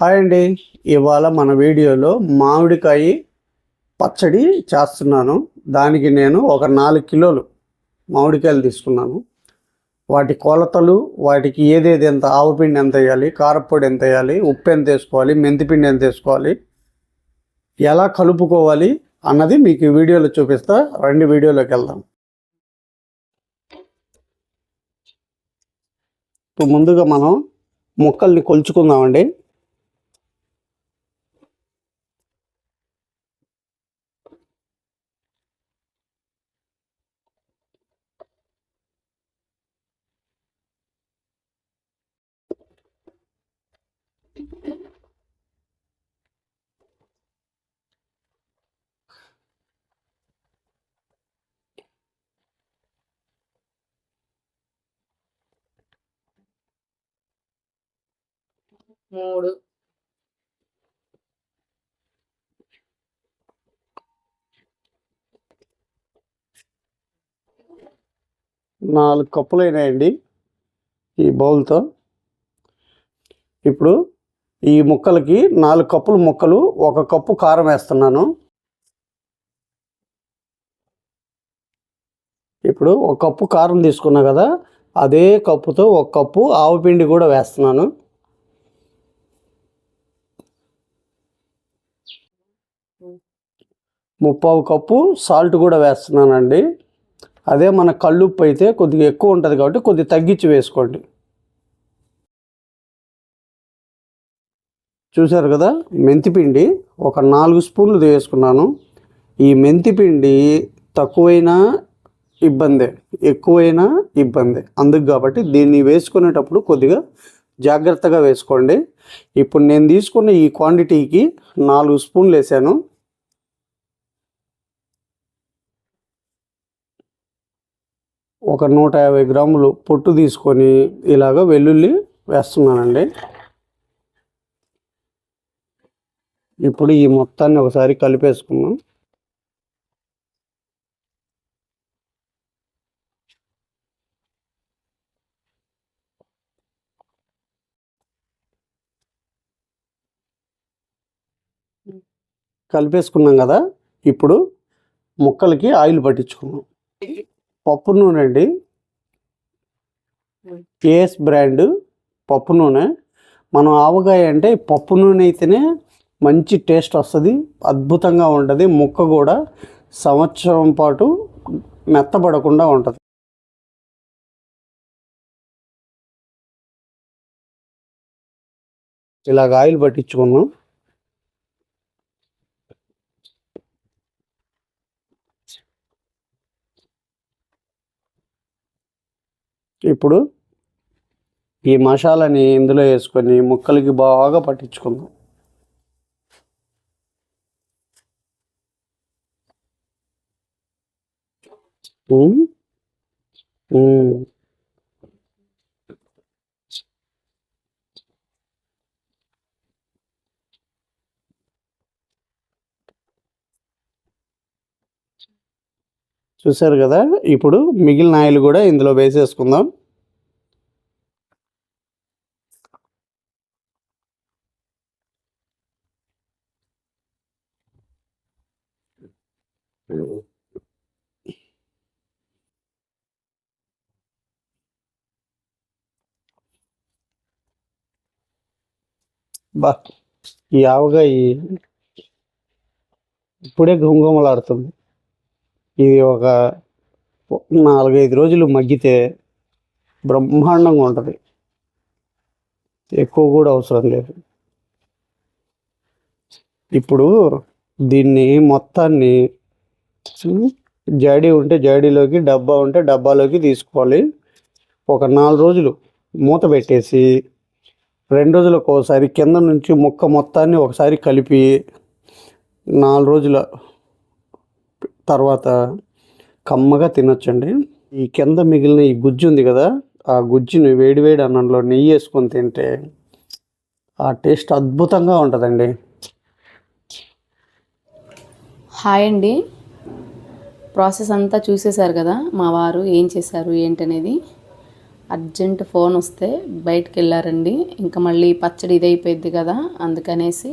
Hi అండి. ఇవాళ మన వీడియోలో మామిడికాయ పచ్చడి చేస్తున్నాను. దానికి నేను ఒక నాలుగు కిలోలు మామిడికాయలు తీసుకున్నాను. వాటి కొలతలు వాటికి ఏదేది ఎంత ఆవుపిండి ఎంత వేయాలి కారపొడి ఎంత వేయాలి ఉప్పు ఎంత వేసుకోవాలి మెంతిపిండి ఎంత వేసుకోవాలి ఎలా కలుపుకోవాలి అన్నది మీకు వీడియోలో చూపిస్తా. రెండు వీడియోలోకి వెళ్దాం. ఇప్పుడు ముందుగా మనం ముక్కల్ని కొలుచుకుందామండి. మూడు. నాలుగు కప్పులు అయినాయండి ఈ బౌల్తో. ఇప్పుడు ఈ ముక్కలకి నాలుగు కప్పులు ముక్కలు ఒక కప్పు కారం వేస్తున్నాను. ఇప్పుడు ఒక కప్పు కారం తీసుకున్నా కదా అదే కప్పుతో ఒక కప్పు ఆవు పిండి కూడా వేస్తున్నాను. ముప్పావు కప్పు సాల్ట్ కూడా వేస్తున్నానండి. అదే మన కళ్ళుప్పు అయితే కొద్దిగా ఎక్కువ ఉంటుంది కాబట్టి కొద్దిగా తగ్గించి వేసుకోండి. చూశారు కదా మెంతిపిండి ఒక నాలుగు స్పూన్లు వేసుకున్నాను ఈ మెంతిపిండి తక్కువైనా ఇబ్బందే ఎక్కువైనా ఇబ్బందే. అందుకు కాబట్టి దీన్ని వేసుకునేటప్పుడు కొద్దిగా జాగ్రత్తగా వేసుకోండి. ఇప్పుడు నేను తీసుకున్న ఈ క్వాంటిటీకి నాలుగు స్పూన్లు వేసాను. ఒక నూట యాభై గ్రాములు పొట్టు తీసుకొని ఇలాగ వెల్లుల్లి వేస్తున్నానండి. ఇప్పుడు ఈ మొత్తాన్ని ఒకసారి కలిపేసుకుందాం. కలిపేసుకున్నాం కదా ఇప్పుడు ముక్కలకి ఆయిల్ పట్టించుకున్నాం పప్పు నూనె అండి. కేఎస్ బ్రాండ్ పప్పు నూనె. మనం ఆవకాయ అంటే పప్పు నూనె అయితేనే మంచి టేస్ట్ వస్తుంది అద్భుతంగా ఉంటుంది ముక్క కూడా సంవత్సరం పాటు మెత్తబడకుండా ఉంటుంది. ఇలాగ ఆయిల్ పట్టించుకున్నాం. ఇప్పుడు ఈ మసాలాని ఇందులో వేసుకొని ముక్కలకి బాగా పట్టించుకుందాం ఉమ్. ఉమ్. చూసారు కదా ఇప్పుడు మిగిలిన ఆయిల్ కూడా ఇందులో వేసేసుకుందాం. బా ఈ ఆవగా ఇప్పుడే గుంగుమలాడుతుంది ఇది ఒక నాలుగైదు రోజులు మగ్గితే బ్రహ్మాండంగా ఉంటుంది. ఎక్కువ కూడా అవసరం లేదు. ఇప్పుడు దీన్ని మొత్తాన్ని జాడీ ఉంటే జాడీలోకి డబ్బా ఉంటే డబ్బాలోకి తీసుకోవాలి. ఒక నాలుగు రోజులు మూత పెట్టేసి రెండు రోజులకు ఒకసారి కింద నుంచి ముక్క మొత్తాన్ని ఒకసారి కలిపి నాలుగు రోజుల తర్వాత కమ్మగా తినొచ్చండి. ఈ కింద మిగిలిన ఈ గుజ్జు ఉంది కదా ఆ గుజ్జుని వేడివేడి అన్నంలో నెయ్యి వేసుకొని తింటే ఆ టేస్ట్ అద్భుతంగా ఉంటుందండి. హాయ్ అండి. ప్రాసెస్ అంతా చూసేశారు కదా మా వారు ఏం చేశారు ఏంటనేది. అర్జెంట్ ఫోన్ వస్తే బయటికి వెళ్ళారండి. ఇంకా మళ్ళీ పచ్చడి ఇదైపోయింది కదా అందుకనేసి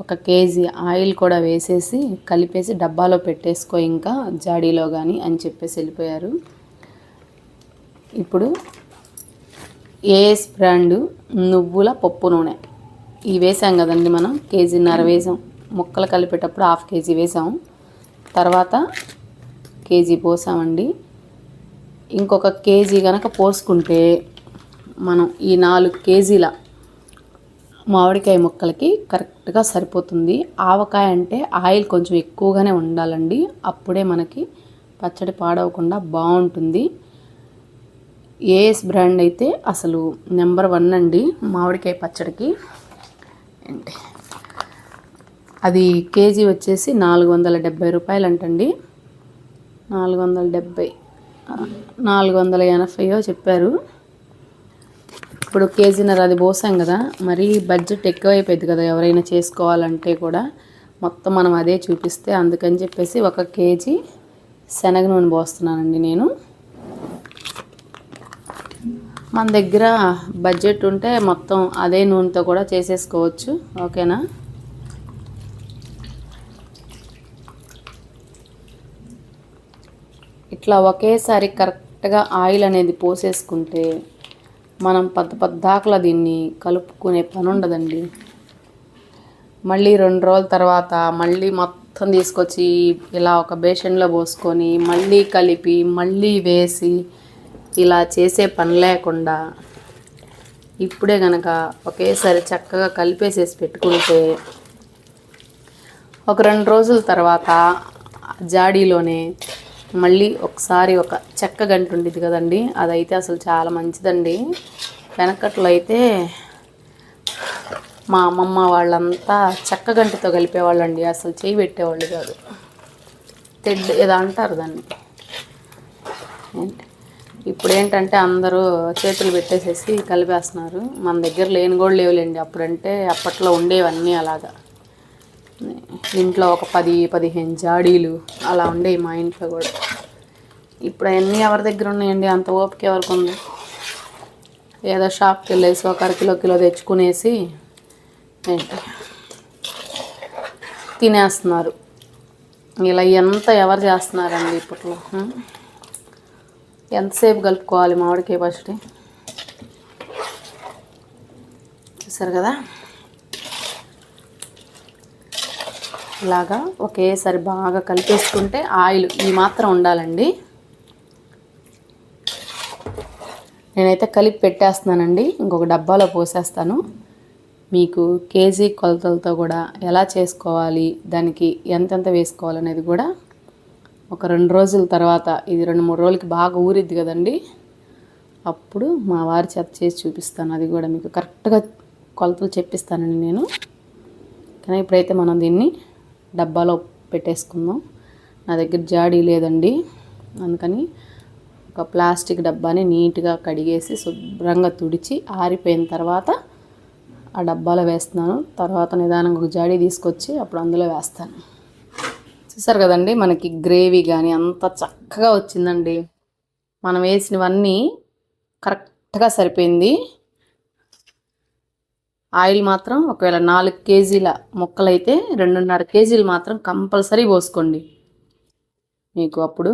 ఒక కేజీ ఆయిల్ కూడా వేసేసి కలిపేసి డబ్బాలో పెట్టేసుకో ఇంకా జాడీలో కానీ అని చెప్పేసి వెళ్ళిపోయారు. ఇప్పుడు ఏఎస్ బ్రాండు నువ్వుల పప్పు నూనె. ఇవి వేసాం కదండి మనం కేజీన్నర వేసాం. ముక్కలు కలిపేటప్పుడు హాఫ్ కేజీ వేసాం. తర్వాత కేజీ పోసామండి. ఇంకొక కేజీ కనుక పోసుకుంటే మనం ఈ నాలుగు కేజీల మామిడికాయ ముక్కలకి కరెక్ట్గా సరిపోతుంది. ఆవకాయ అంటే ఆయిల్ కొంచెం ఎక్కువగానే ఉండాలండి. అప్పుడే మనకి పచ్చడి పాడవకుండా బాగుంటుంది. ఏఎస్ బ్రాండ్ అయితే అసలు నెంబర్ వన్ అండి మామిడికాయ పచ్చడికి. ఏంటి? అది కేజీ వచ్చేసి నాలుగు వందల డెబ్బై రూపాయలు అంటండి నాలుగు వందల డెబ్బై నాలుగు వందల ఎనభైయో చెప్పారు. ఇప్పుడు కేజీన్నర అది పోసాం కదా మరి బడ్జెట్ ఎక్కువైపోయింది కదా ఎవరైనా చేసుకోవాలంటే కూడా. మొత్తం మనం అదే చూపిస్తే అందుకని చెప్పేసి ఒక కేజీ శనగ నూనె పోస్తున్నానండి నేను. మన దగ్గర బడ్జెట్ ఉంటే మొత్తం అదే నూనెతో కూడా చేసేసుకోవచ్చు ఓకేనా? ఇట్లా ఒకేసారి కరెక్ట్గా ఆయిల్ అనేది పోసేసుకుంటే మనం పద్ద పద్దాకలా దీన్ని కలుపుకునే పని ఉండదండి మళ్ళీ రెండు రోజుల తర్వాత మళ్ళీ మొత్తం తీసుకొచ్చి ఇలా ఒక బేషన్లో పోసుకొని మళ్ళీ కలిపి మళ్ళీ వేసి ఇలా చేసే పని లేకుండా ఇప్పుడే గనక ఒకేసారి చక్కగా కలిపేసేసి పెట్టుకుంటే ఒక రెండు రోజుల తర్వాత జాడీలోనే మళ్ళీ ఒకసారి ఒక చెక్క గంట ఉండేది కదండి అదైతే అసలు చాలా మంచిదండి. వెనకట్లో అయితే మా అమ్మమ్మ వాళ్ళంతా చెక్క గంటతో కలిపేవాళ్ళండి అసలు చేయి పెట్టేవాళ్ళు కాదు. తెడ్ ఏదో అంటారు దాన్ని. ఇప్పుడు ఏంటంటే అందరూ చేతులు పెట్టేసేసి కలిపేస్తున్నారు. మన దగ్గర లేని కూడా లేవులేండి అప్పుడంటే అప్పట్లో ఉండేవన్నీ అలాగా. ఇంట్లో ఒక పది పదిహేను జాడీలు అలా ఉండేవి మా ఇంట్లో కూడా. ఇప్పుడు అవన్నీ ఎవరి దగ్గర ఉన్నాయండి? అంత ఓపిక ఎవరికి ఉంది? ఏదో షాప్కి వెళ్ళేసి ఒక కిలో కిలో తెచ్చుకునేసి ఏంటి? తినేస్తున్నారు. ఇలా ఎంత ఎవరు చేస్తున్నారండి ఇప్పట్లో ఎంతసేపు కలుపుకోవాలి మామిడికాయ పచ్చడి చూసారు కదా? ఇలాగా ఒకేసారి బాగా కలిపేసుకుంటే ఆయిల్ ఈ మాత్రం ఉండాలండి. నేనైతే కలిపి పెట్టేస్తున్నానండి. ఇంకొక డబ్బాలో పోసేస్తాను. మీకు కేజీ కొలతలతో కూడా ఎలా చేసుకోవాలి దానికి ఎంతెంత వేసుకోవాలనేది కూడా ఒక రెండు రోజుల తర్వాత ఇది రెండు మూడు రోజులకి బాగా ఊరిద్ది కదండి. అప్పుడు మా వారి చేత చేసి చూపిస్తాను. అది కూడా మీకు కరెక్ట్గా కొలతలు చెప్పిస్తానండి నేను. కానీ ఇప్పుడైతే మనం దీన్ని డబ్బాలో పెట్టేసుకుందాం. నా దగ్గర జాడీ లేదండి. అందుకని ఒక ప్లాస్టిక్ డబ్బాని నీట్గా కడిగేసి శుభ్రంగా తుడిచి ఆరిపోయిన తర్వాత ఆ డబ్బాలో వేస్తున్నాను. తర్వాత నిదానంగా ఒక జాడీ తీసుకొచ్చి అప్పుడు అందులో వేస్తాను. చూసారు కదండి మనకి గ్రేవీ కానీ అంత చక్కగా వచ్చిందండి. మనం వేసినవన్నీ కరెక్ట్గా సరిపోయింది. ఆయిల్ మాత్రం ఒకవేళ నాలుగు కేజీల ముక్కలైతే రెండున్నర కేజీలు మాత్రం కంపల్సరీ పోసుకోండి. మీకు అప్పుడు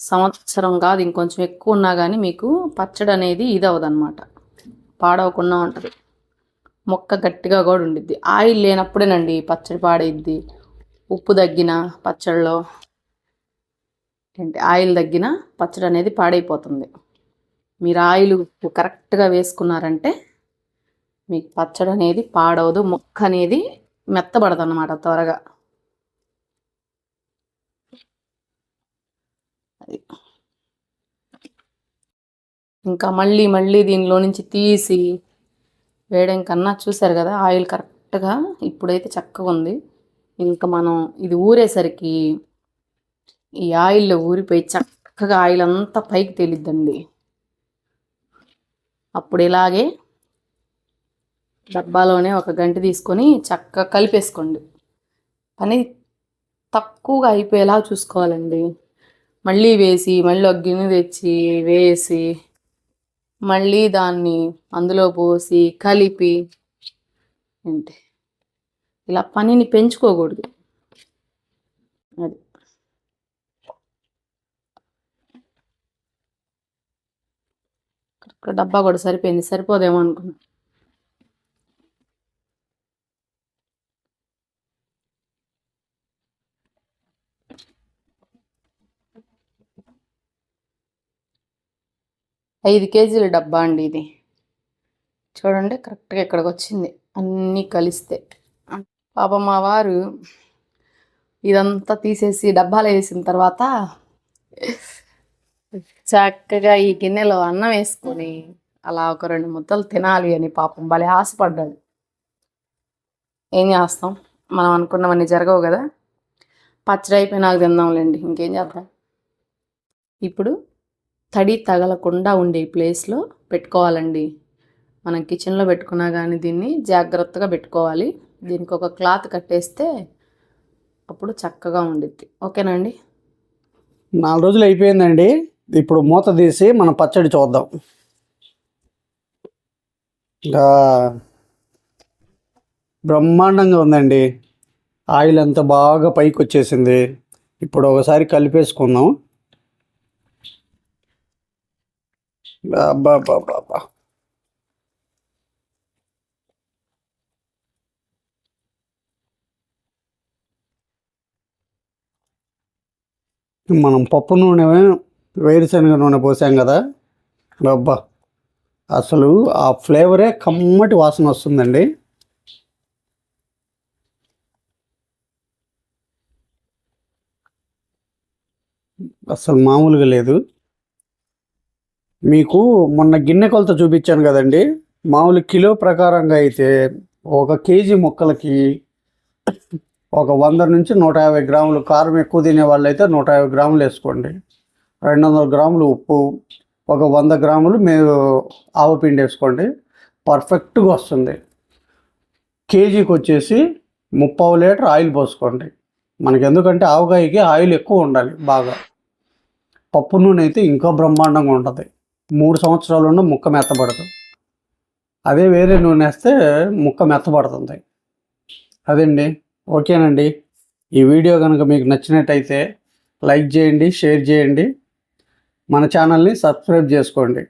సంవత్సరం కాదు ఇంకొంచెం ఎక్కువ ఉన్నా కానీ మీకు పచ్చడి అనేది ఇది అవ్వదన్నమాట. పాడవకుండా ఉంటుంది. మొక్క గట్టిగా కూడా ఉండిద్ది. ఆయిల్ లేనప్పుడేనండి పచ్చడి పాడైద్ది. ఉప్పు తగ్గిన పచ్చడిలో ఏంటి ఆయిల్ తగ్గిన పచ్చడి అనేది పాడైపోతుంది. మీరు ఆయిల్ కరెక్ట్గా వేసుకున్నారంటే మీకు పచ్చడి అనేది పాడవదు ముక్క అనేది మెత్తబడదు అన్నమాట త్వరగా. అది. ఇంకా మళ్ళీ మళ్ళీ దీనిలో నుంచి తీసి వేయడం కన్నా చూసారు కదా ఆయిల్ కరెక్ట్గా ఇప్పుడైతే చక్కగా ఉంది. ఇంకా మనం ఇది ఊరేసరికి ఈ ఆయిల్లో ఊరిపోయి చక్కగా ఆయిల్ అంతా పైకి తేలిద్దండి. అప్పుడు ఇలాగే డబ్బాలోనే ఒక గంట తీసుకొని చక్కగా కలిపేసుకోండి. పని తక్కువగా అయిపోయేలా చూసుకోవాలండి. మళ్ళీ వేసి మళ్ళీ ఒక గిన్నె తెచ్చి వేసి మళ్ళీ దాన్ని అందులో పోసి కలిపి ఏంటి? ఇలా పనిని పెంచుకోకూడదు. అది. ఇక్కడ డబ్బా కూడా సరిపోయింది. సరిపోదేమో అనుకున్నాను ఐదు కేజీల డబ్బా అండి ఇది. చూడండి కరెక్ట్గా ఇక్కడికి వచ్చింది అన్నీ కలిస్తే. పాప మా వారు ఇదంతా తీసేసి డబ్బాలు వేసిన తర్వాత చక్కగా ఈ గిన్నెలో అన్నం వేసుకొని అలా ఒక రెండు ముద్దలు తినాలి అని పాపం భలే ఆశపడ్డాడు. ఏం చేస్తాం? మనం అనుకున్నవన్నీ జరగవు కదా? పచ్చడి అయిపోయి నాకు తిందాంలేండి. ఇంకేం చేద్దాం? ఇప్పుడు తడి తగలకుండా ఉండే ప్లేస్లో పెట్టుకోవాలండి. మనం కిచెన్లో పెట్టుకున్నా కానీ దీన్ని జాగ్రత్తగా పెట్టుకోవాలి. దీనికి ఒక క్లాత్ కట్టేస్తే అప్పుడు చక్కగా ఉండిద్ది. ఓకేనండి నాలుగు రోజులు అయిపోయిందండి. ఇప్పుడు మూత తీసి మనం పచ్చడి చూద్దాం. ఇంకా బ్రహ్మాండంగా ఉందండి. ఆయిల్ అంతా బాగా పైకి వచ్చేసింది ఇప్పుడు ఒకసారి కలిపేసుకుందాం. అబ్బా అబ్బా అబ్బా, మనం పప్పు నూనె వేరుశనగ నూనె పోసాం కదా? అబ్బా అసలు ఆ ఫ్లేవరే కమ్మటి వాసన వస్తుందండి. అసలు మామూలుగా లేదు. మీకు మొన్న గిన్నె కొలత చూపించాను కదండి. మామూలు కిలో ప్రకారంగా అయితే ఒక కేజీ ముక్కలకి ఒక వంద నుంచి నూట యాభై గ్రాములు కారం ఎక్కువ తినే వాళ్ళైతే నూట యాభై గ్రాములు వేసుకోండి. రెండు వందల గ్రాములు ఉప్పు ఒక వంద గ్రాములు మీరు ఆవపిండి వేసుకోండి. పర్ఫెక్ట్గా వస్తుంది. కేజీకి వచ్చేసి ముప్పావు లీటర్ ఆయిల్ పోసుకోండి. మనకి ఎందుకంటే ఆవకాయకి ఆయిల్ ఎక్కువ ఉండాలి బాగా. పప్పు నూనె అయితే ఇంకా బ్రహ్మాండంగా ఉంటుంది. మూడు సంవత్సరాలు ముక్క మెత్తబడదు. అదే వేరే నూనె వేస్తే ముక్క మెత్తబడుతుంది. అదండి? ఓకేనండి. ఈ వీడియో కనుక మీకు నచ్చినట్టయితే లైక్ చేయండి షేర్ చేయండి. మన ఛానల్ని సబ్స్క్రైబ్ చేసుకోండి.